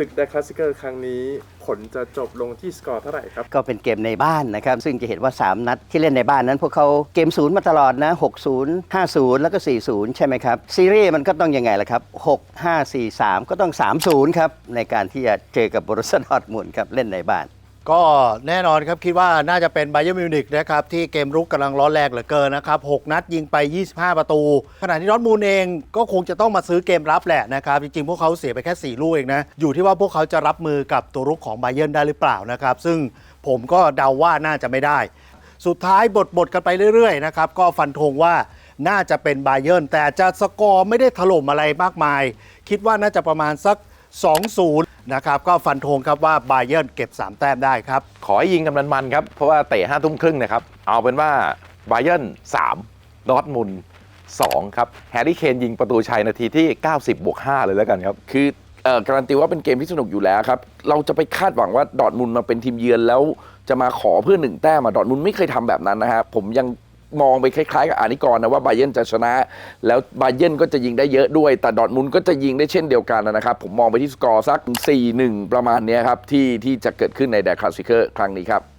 ศึกเดคลาสสิเกอร์ครั้งนี้ ผลจะจบลงที่สกอร์เท่าไหร่ครับ ก็เป็นเกมในบ้านนะครับ ซึ่งจะเห็นว่า 3 นัดที่เล่นในบ้านนั้น พวกเขาเกมศูนย์มาตลอดนะ 60 50 แล้วก็ 40 ใช่ไหมครับ ซีรีส์มันก็ต้องยังไงล่ะครับ 6 5 4 3 ก็ต้อง 30 ครับ ในการที่จะเจอกับบรุษดอร์ทมุนครับ เล่นในบ้าน ก็แน่นอนครับคิดว่าน่าจะเป็นไบเ e อร์มิวนิกนะครับที่เกมรุกกำลังร้อนแรงเหลือเกินนะครับ 6 นัดยิงไป 25 ประตู ขณะที่ดอทมูลเองก็คงจะต้องมาซื้อเกมรับแหละนะครับ จริงๆ พวกเขาเสียไปแค่ 4 ลูกเองนะ อยู่ที่ว่าพวกเขาจะรับมือกับตัวรุกของไบเ e อร์ได้หรือเปล่านะครับ ซึ่งผมก็เดาว่าน่าจะไม่ได้ สุดท้ายบทบทกันไปเรื่อยๆนะครับก็ฟันธงว่าน่าจะเป็นไบเ e อร์แต่จะสกอร์ไม่ได้ถล่มอะไรมากมาย คิดว่าน่าจะประมาณสัก 2-0 นะครับ ก็ฟันธงครับว่าไบเ e อร์เก็บ 3 แต้มได้ครับ ขอให้ยิงกันมันๆครับ เพราะว่าเตะห้าทุ่มครึ่งนะครับ เอาเป็นว่าไบเ e ร์น3ดอร์ทมุน2ครับแฮร์รี่เคนยิงประตูชัยนาทีที่ 90บวก5เลยแล้วกันครับ คือเอ่อการันตีว่าเป็นเกมที่สนุกอยู่แล้วครับ เราจะไปคาดหวังว่าดอร์ทมุนมาเป็นทีมเยือนแล้ว จะมาขอเพื่อหนึ่งแต้มมาดอร์ทมุนไม่เคยทำแบบนั้นนะฮะผมยัง มองไปคล้ายๆกับอานิกรนะว่าบาเยร์นจะชนะ แล้วบาเยร์นก็จะยิงได้เยอะด้วย แต่ดอร์ทมุนก็จะยิงได้เช่นเดียวกันนะครับ ผมมองไปที่สกอร์สัก 4-1 ประมาณเนี้ยครับที่ที่จะเกิดขึ้นในแดคลาสสิเคอร์ครั้งนี้ครับ